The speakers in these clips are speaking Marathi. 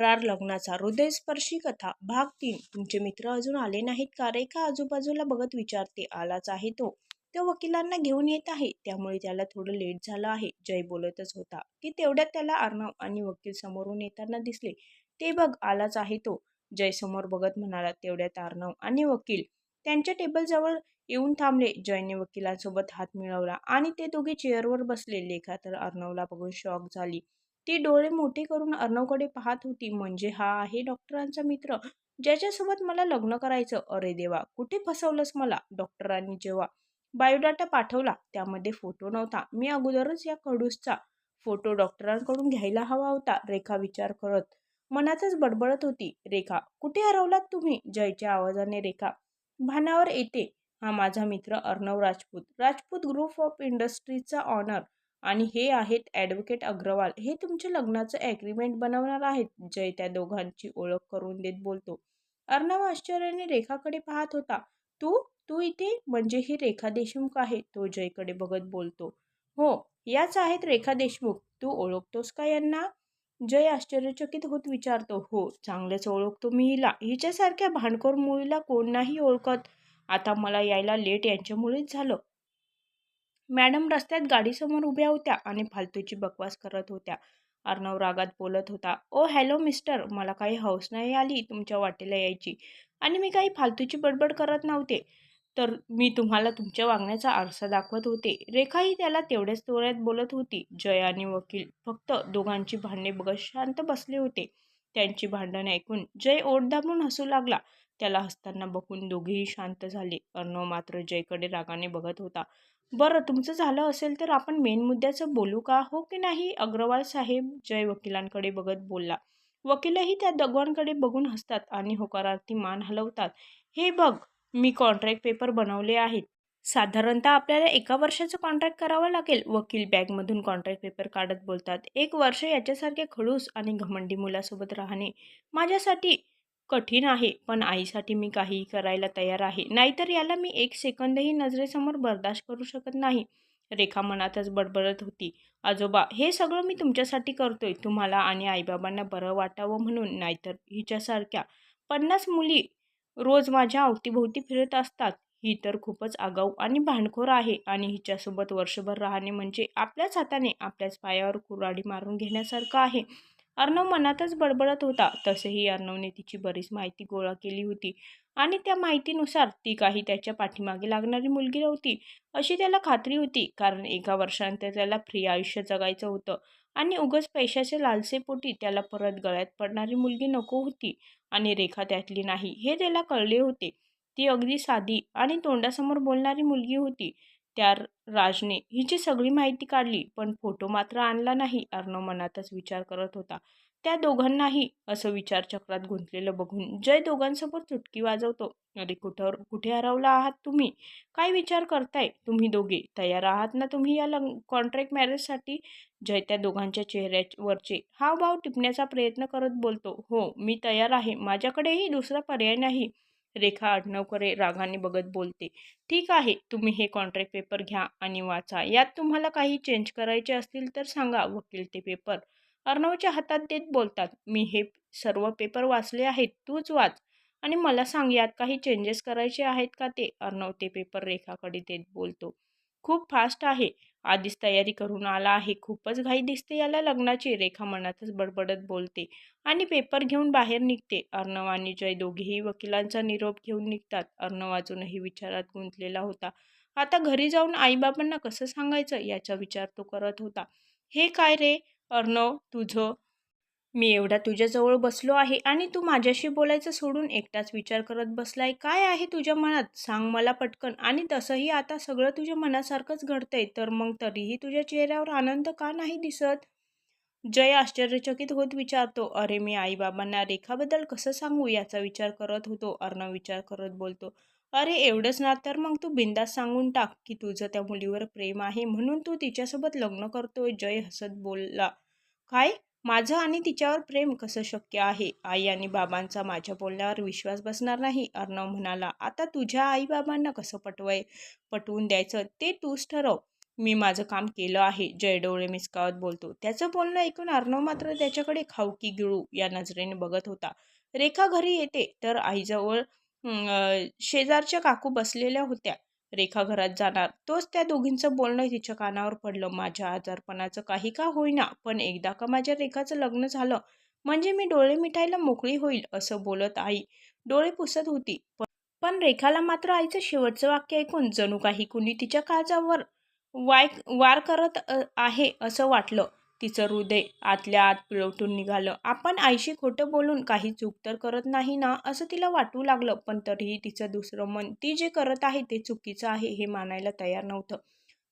तक्रार लग्नाचा हृदयस्पर्शी कथा भाग तीन. तुमचे मित्र अजून आले नाहीत का रेखा आजूबाजूला बघत विचारते. आलाच आहे तो. तो वकिलांना घेऊन येत आहे. त्यामुळे त्याला थोडं लेट झालं आहे. जय बोलतच होता. की तेवढ्यात त्याला अर्णव आणि वकील समोरून येताना दिसले. ते बघ आलाच आहे तो. जय समोर बघत म्हणाला तेवढ्यात अर्णव आणि वकील त्यांच्या टेबलजवळ येऊन थांबले. जयने वकिलांसोबत हात मिळवला आणि ते दोघे चेअरवर बसले. लेखा तर अर्णवला बघून शॉक झाली. ती डोळे मोठे करून अर्णवकडे पाहत होती. म्हणजे हा आहे डॉक्टरांचा मित्र? ज्याच्यासोबत मला लग्न करायचं? अरे देवा! कुठे फसवलंस मला? डॉक्टरांनी जेव्हा बायोडाटा पाठवला त्यामध्ये फोटो नव्हता. मी अगोदरच या कडूसचा फोटो डॉक्टरांकडून घ्यायला हवा होता रेखा विचार करत मनातच बडबडत होती. रेखा कुठे हरवलात तुम्ही? जयच्या आवाजाने रेखा भानावर येते. हा माझा मित्र अर्णव राजपूत. राजपूत ग्रुप ऑफ इंडस्ट्रीजचा ऑनर. आणि हे आहेत ॲडव्होकेट अग्रवाल. हे तुमच्या लग्नाचं ॲग्रीमेंट बनवणार आहेत. जय त्या दोघांची ओळख करून देत बोलतो. अर्णव आश्चर्याने रेखाकडे पाहत होता. तू? तू इथे? म्हणजे ही रेखा देशमुख आहे. तो जयकडे बघत बोलतो. हो याच आहेत रेखा देशमुख. तू ओळखतोस का यांना? जय आश्चर्यचकित होत विचारतो. हो चांगलंच ओळखतो मी हिला. हिच्यासारख्या भांडखोर मुलीला कोण नाही ओळखत. आता मला यायला लेट यांच्यामुळेच झालं. मॅडम रस्त्यात गाडीसमोर उभ्या होत्या आणि फालतूची बकवास करत होत्या. अर्णव रागात बोलत होता ओ हॅलो मिस्टर मला काही हौस नाही आली तुमच्या वाटेला यायची आणि मी काही फालतूची बडबड करत नव्हते. तर मी तुम्हाला तुमच्या वागण्याचा आरसा दाखवत होते. रेखाही त्याला तेवढ्याच तोऱ्यात बोलत होती. जय आणि वकील फक्त दोघांची भांडणे बघत शांत बसले होते. त्यांची भांडण ऐकून जय ओढ दाबून हसू लागला. त्याला हसताना बघून दोघेही शांत झाले. अर्णव मात्र जयकडे रागाने बघत होता. बरं तुमचं झालं असेल तर आपण मेन मुद्द्याचं बोलू का? हो की नाही? अग्रवाल साहेब जय वकिलांकडे बघत बोलला. वकीलही त्या दगवांकडे बघून हसतात आणि होकारार्थी मान हलवतात. हे बघ मी कॉन्ट्रॅक्ट पेपर बनवले आहेत. साधारणतः आपल्याला एका वर्षाचं कॉन्ट्रॅक्ट करावं लागेल. वकील बॅगमधून कॉन्ट्रॅक्ट पेपर काढत बोलतात. एक वर्ष याच्यासारखे खडूस आणि घमंडी मुलासोबत राहणे माझ्यासाठी कठीण आहे पण आईसाठी मी काहीही करायला तयार आहे. नाहीतर याला मी एक सेकंदही नजरेसमोर बर्दाश्त करू शकत नाही. रेखा मनातच बडबडत होती. आजोबा हे सगळं मी तुमच्यासाठी करतोय. तुम्हाला आणि आईबाबांना बरं वाटावं म्हणून नाहीतर हिच्यासारख्या पन्नास मुली रोज माझ्या अवतीभोवती फिरत असतात. ही तर खूपच आगाऊ आणि भांडखोर आहे आणि हिच्यासोबत वर्षभर राहणे म्हणजे आपल्याच हाताने आपल्याच पायावर कुराडी मारून घेण्यासारखं आहे. अर्णव मनातच बडबडत होता. तसेही अर्णवने तिची बरीच माहिती गोळा केली होती आणि त्या माहितीनुसार ती काही त्याच्या पाठीमागे लागणारी मुलगी नव्हती अशी त्याला खात्री होती. कारण एका वर्षानंतर त्याला फ्री आयुष्य जगायचं होतं आणि उगच पैशाचे लालसेपोटी त्याला परत गळ्यात पडणारी मुलगी नको होती आणि रेखा त्यातली नाही हे त्याला कळले होते. ती अगदी साधी आणि तोंडासमोर बोलणारी मुलगी होती. त्या राजने हिची सगळी माहिती काढली पण फोटो मात्र आणला नाही अर्णव मनातच विचार करत होता. त्या दोघांनाही असं विचारचक्रात गुंतलेलं बघून जय दोघांसोबत चुटकी वाजवतो. अरे कुठं कुठे हरवला आहात तुम्ही? काय विचार करताय? तुम्ही दोघे तयार आहात ना तुम्ही या लंग कॉन्ट्रॅक्ट मॅरेजसाठी? जय त्या दोघांच्या चेहऱ्यावरचे हावभाव टिपण्याचा प्रयत्न करत बोलतो. हो मी तयार आहे. माझ्याकडेही दुसरा पर्याय नाही. रेखा आडनवकरे रागाने बघत बोलते. ठीक आहे तुम्ही हे कॉन्ट्रॅक्ट पेपर घ्या आणि वाचा. यात तुम्हाला काही चेंज करायचे असतील तर सांगा वकील ते पेपर अर्णवच्या हातात देत बोलतात मी हे सर्व पेपर वाचले आहेत तूच वाच. आणि मला सांग यात काही चेंजेस करायचे आहेत का ते? अर्णव ते पेपर रेखाकडे देत बोलतो. खूप फास्ट आहे. आधीच तयारी करून आला आहे. खूपच घाई दिसते याला लग्नाची. रेखा मनातच बडबडत बोलते आणि पेपर घेऊन बाहेर निघते. अर्णव आणि जय दोघेही वकिलांचा निरोप घेऊन निघतात. अर्णव अजूनही विचारात गुंतलेला होता. आता घरी जाऊन आईबाबांना कसं सांगायचं? याचा विचार तो करत होता. हे काय रे? अर्णव तुझं मी एवढा तुझ्याजवळ बसलो आहे आणि तू माझ्याशी बोलायचं सोडून एकटाच विचार करत बसलाय. काय आहे तुझ्या मनात? सांग मला पटकन. आणि तसंही आता सगळं तुझ्या मनासारखंच घडतंय तर मग तरीही तुझ्या चेहऱ्यावर आनंद का नाही दिसत? जय आश्चर्यचकित होत विचारतो. अरे मी आईबाबांना रेखाबद्दल कसं सांगू याचा विचार करत होतो. अर्णव विचार करत बोलतो. अरे एवढंच ना तर मग तू बिंदास सांगून टाक की तुझं त्या मुलीवर प्रेम आहे म्हणून तू तिच्यासोबत लग्न करतोय. जय हसत बोलला. काय? माझं आणि तिच्यावर प्रेम कसं शक्य आहे? आई आणि बाबांचा माझ्या बोलण्यावर विश्वास बसणार नाही अर्णव म्हणाला. आता तुझ्या आईबाबांना कसं पटवाय? पटवून द्यायचं ते तूच ठरव. मी माझं काम केलं आहे जयडोळे मिसकावत बोलतो. त्याचं बोलणं ऐकून अर्णव मात्र त्याच्याकडे खाऊकी गिळू या नजरेने बघत होता. रेखा घरी येते तर आईजवळ शेजारच्या काकू बसलेल्या होत्या. रेखा घरात जाणार. तोच त्या दोघींचं बोलणं तिच्या कानावर पडलं. माझ्या आजारपणाचं काही का होईना पण एकदा का माझ्या रेखाचं लग्न झालं म्हणजे मी डोळे मिठाईला मोकळी होईल असं बोलत आई डोळे पुसत होती. पण- पण रेखाला मात्र आईचं शेवटचं वाक्य ऐकून जणू काही कुणी तिच्या काळजावर वाय वार करत आहे असं वाटलं. तिचं हृदय आतल्या आत पिळवटून निघालं. आपण आईशी खोटं बोलून काही चूक तर करत नाही ना असं तिला वाटू लागलं. पण तरीही तिचं दुसरं मन ती जे करत आहे ते चुकीचं आहे हे मानायला तयार नव्हतं.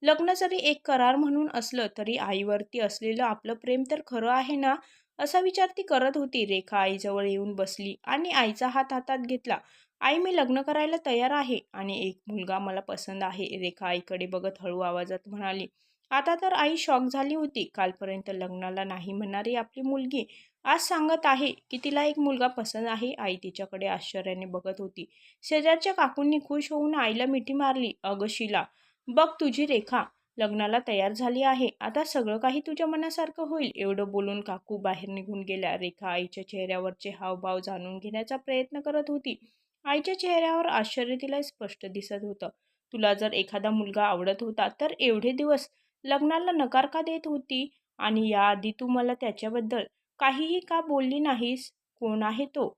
लग्न जरी एक करार म्हणून असलं तरी आईवरती असलेलं आपलं प्रेम तर खरं आहे ना असा विचार ती करत होती. रेखा आईजवळ येऊन बसली आणि आईचा हात हातात घेतला. आई मी लग्न करायला तयार आहे आणि एक मुलगा मला पसंत आहे रेखा आईकडे बघत हळू आवाजात म्हणाली. आता तर आई शॉक झाली होती. कालपर्यंत लग्नाला नाही म्हणणारी आपली मुलगी. आज सांगत आहे की तिला एक मुलगा पसंत आहे. आई तिच्याकडे आश्चर्याने बघत होती. शेजारच्या काकूंनी खुश होऊन आईला मिठी मारली. अगशीला बघ तुझी रेखा. लग्नाला तयार झाली आहे. आता सगळं काही तुझ्या मनासारखं होईल. एवढं बोलून काकू बाहेर निघून गेल्या. रेखा आईच्या चेहऱ्यावरचे हावभाव जाणून घेण्याचा प्रयत्न करत होती. आईच्या चेहऱ्यावर आश्चर्य तिला स्पष्ट दिसत होतं. तुला जर एखादा मुलगा आवडत होता तर एवढे दिवस लग्नाला नकार का देत होती? आणि याआधी तू मला त्याच्याबद्दल काहीही का बोलली नाहीस? कोण आहे तो?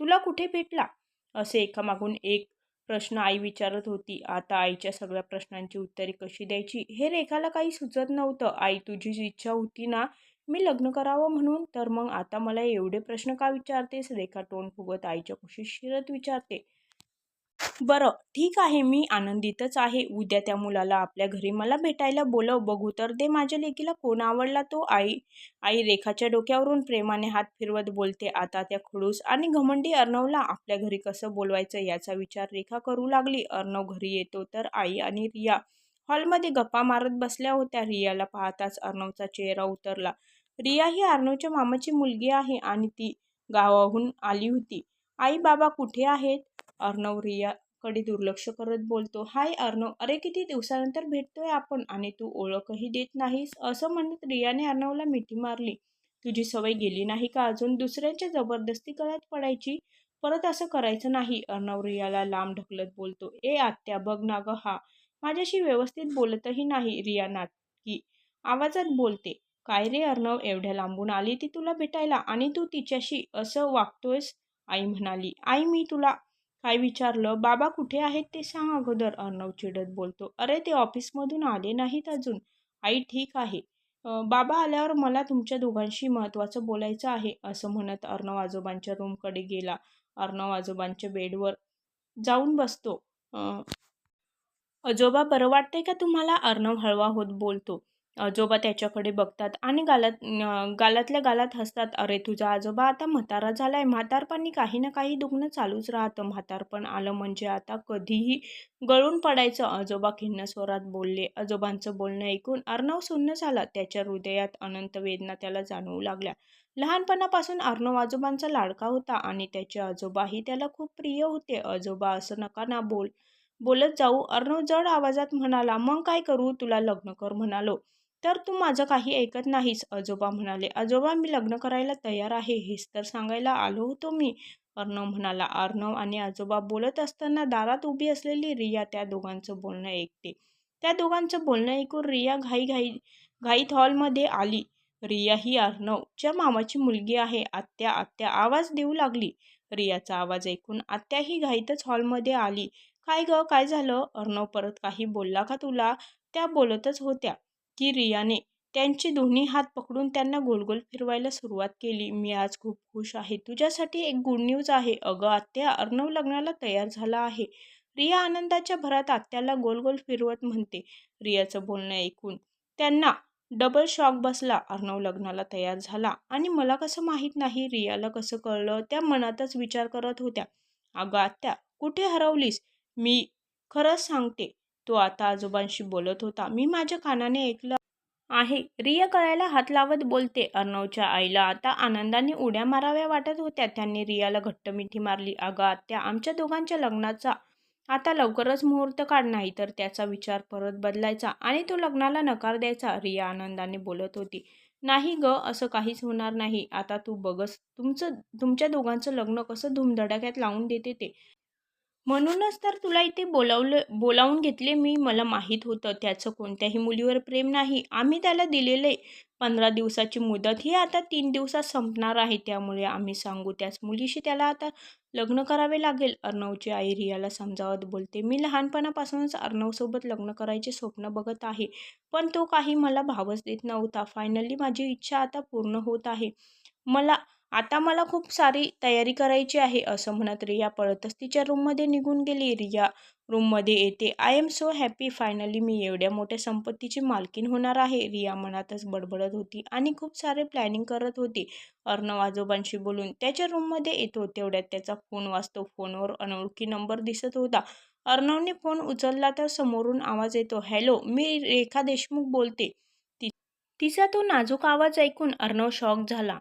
तुला कुठे भेटला? असे एकामागून एक प्रश्न आई विचारत होती. आता आईच्या सगळ्या प्रश्नांची उत्तरे कशी द्यायची हे रेखाला काही सुचत नव्हतं. आई तुझी जी इच्छा होती ना मी लग्न करावं म्हणून तर मग आता मला एवढे प्रश्न का विचारतेस? रेखा तोंड फुगत आईच्या खुशीत शिरत विचारते. बरं ठीक आहे. मी आनंदितच आहे. उद्या त्या मुलाला आपल्या घरी मला भेटायला बोलव. बघू तर दे माझ्या लेकीला. कोण आवडला तो? आई. आई रेखाच्या डोक्यावरून प्रेमाने हात फिरवत बोलते. आता त्या खडूस आणि घमंडी अर्णवला आपल्या घरी कसं बोलवायचं याचा विचार रेखा करू लागली. अर्णव घरी येतो तर आई आणि रिया हॉलमध्ये गप्पा मारत बसल्या होत्या. रियाला पाहताच अर्णवचा चेहरा उतरला. रिया ही अर्णवच्या मामाची मुलगी आहे आणि ती गावाहून आली होती. आई बाबा कुठे आहेत? अर्णव कडे दुर्लक्ष करत बोलतो. हाय अर्णव अरे किती दिवसानंतर भेटतोय आपण आणि तू ओळखही देत नाहीस असं म्हणत रियाने अर्णवला मिठी मारली. तुझी सवय गेली नाही का अजून? दुसऱ्यांच्या जबरदस्ती गळ्यात पडायची? परत असं करायचं नाही अर्णव रियाला लांब ढकलत बोलतो. ए आत्या बघ ना ग हा. माझ्याशी व्यवस्थित बोलतही नाही रिया नाटकी आवाजात बोलते. काय रे अर्णव एवढ्या लांबून आली ती तुला भेटायला आणि तू तिच्याशी असं वागतोयस? आई म्हणाली. आई मी तुला काय विचारलं? बाबा कुठे आहेत ते सांग अगोदर अर्णव चिडत बोलतो. अरे ते ऑफिसमधून आले नाहीत अजून. आई ठीक आहे. बाबा आल्यावर मला तुमच्या दोघांशी महत्त्वाचं बोलायचं आहे असं म्हणत अर्णव आजोबांच्या रूमकडे गेला. अर्णव आजोबांच्या बेडवर जाऊन बसतो. आजोबा बरं वाटतंय का तुम्हाला? अर्णव हळवा होत बोलतो. आजोबा त्याच्याकडे बघतात. आणि गालात गालातल्या गालात हसतात अरे तुझा आजोबा आता म्हातारा झालाय. म्हातारपणी काही ना काही दुखणं चालूच राहतं. म्हातारपण आलं म्हणजे आता कधीही गळून पडायचं. आजोबा खिन्न स्वरात बोलले. आजोबांचं बोलणं ऐकून अर्णव सुन्न झाला. त्याच्या हृदयात अनंत वेदना त्याला जाणवू लागल्या. लहानपणापासून अर्णव आजोबांचा लाडका होता आणि त्याचे आजोबाही त्याला खूप प्रिय होते. आजोबा असं नका ना बोल बोलत जाऊ अर्णव जड आवाजात म्हणाला मग काय करू? तुला लग्न कर म्हणालो. तर तू माझं काही ऐकत नाहीस आजोबा म्हणाले. आजोबा मी लग्न करायला तयार आहे हेच तर सांगायला आलो होतो मी. अर्णव म्हणाला. अर्णव आणि आजोबा बोलत असताना दारात उभी असलेली रिया त्या दोघांचं बोलणं ऐकते. त्या दोघांचं बोलणं ऐकून रिया घाई घाई घाईत हॉलमध्ये आली. रिया ही अर्णवच्या मामाची मुलगी आहे. आत्या आत्या आवाज देऊ लागली. रियाचा आवाज ऐकून आत्या ही घाईतच हॉलमध्ये आली. काय ग? काय झालं? अर्णव परत काही बोलला का तुला? त्या बोलतच होत्या. की रियाने त्यांचे दोन्ही हात पकडून त्यांना गोलगोल फिरवायला सुरुवात केली. मी आज खूप खुश आहे. तुझ्यासाठी एक गुड न्यूज आहे. अगं आत्या अर्णव लग्नाला तयार झाला आहे. रिया आनंदाच्या भरात आत्याला गोलगोल फिरवत म्हणते. रियाचं बोलणं ऐकून त्यांना डबल शॉक बसला. अर्णव लग्नाला तयार झाला. आणि मला कसं माहीत नाही रियाला कसं कळलं? त्या मनातच विचार करत होत्या. अगं आत्या कुठे हरवलीस? मी खरंच सांगते. तो आता आजोबांशी बोलत होता. मी माझ्या कानाने ऐकलं आहे. रिया कळायला हात लावत बोलते. अर्णवच्या आईला आता आनंदाने उड्या माराव्या वाटत होत्या. त्यांनी रियाला घट्ट मिठी मारली. अगं आत्या आमच्या दोघांच्या लग्नाचा आता लवकरच मुहूर्त काढ नाही तर त्याचा विचार परत बदलायचा आणि तो लग्नाला नकार द्यायचा रिया आनंदाने बोलत होती. नाही ग असं काहीच होणार नाही. आता तू बघस तुमचं तुमच्या दोघांचं लग्न कसं धुमधडाक्यात लावून देते ते. म्हणूनच तर तुला इथे बोलावलं बोलावून घेतले मी मला माहीत होतं त्याचं कोणत्याही मुलीवर प्रेम नाही. आम्ही त्याला दिलेले पंधरा दिवसाची मुदत. ही आता तीन दिवसात संपणार आहे त्यामुळे आम्ही सांगू त्याच मुलीशी त्याला आता लग्न करावे लागेल. अर्णवची आई रियाला समजावत बोलते मी लहानपणापासूनच अर्णवसोबत लग्न करायचे स्वप्न बघत आहे पण तो काही मला भावच देत नव्हता. फायनली माझी इच्छा आता पूर्ण होत आहे. मला आता मला खूप सारी तयारी करायची आहे असं म्हणत रिया पळतच तिच्या रूममध्ये निघून गेली. रिया रूममध्ये येते. I am so happy finally मी एवढ्या मोठ्या संपत्तीची मालकीन होणार आहे रिया मनातच बडबडत होती आणि खूप सारे प्लॅनिंग करत होती. अर्णव आजोबांशी बोलून त्याच्या रूममध्ये येतो तेवढ्यात त्याचा फोन वाजतो. फोनवर अनोळखी नंबर दिसत होता. अर्णवने फोन उचलला तर समोरून आवाज येतो हॅलो मी रेखा देशमुख बोलते. ति तिचा तो नाजूक आवाज ऐकून अर्णव शॉक झाला.